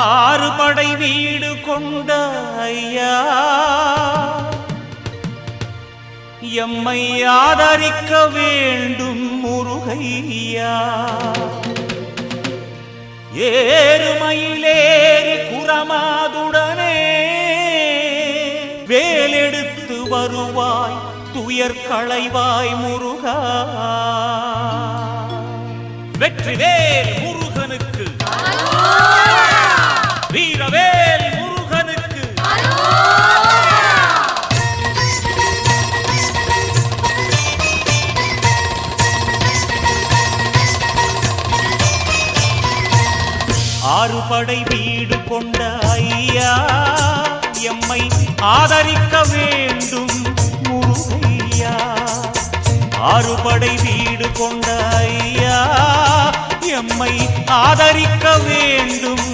ஆறு படை வீடு கொண்ட ஐயா. எம்மை ஆதரிக்க வேண்டும் முருகையா. ஏறுமயிலேறி குரமாதுடனே. வேலெடுத்து வருவாய் துயர் களைவாய் முருகா. வெற்றிவேல் முருகனுக்கு ஆறு படை வீடு கொண்ட ஐயா எம்மை ஆதரிக்க வேண்டும் முருகையா. ஆறு படை வீடு கொண்ட ஐயா எம்மை ஆதரிக்க வேண்டும்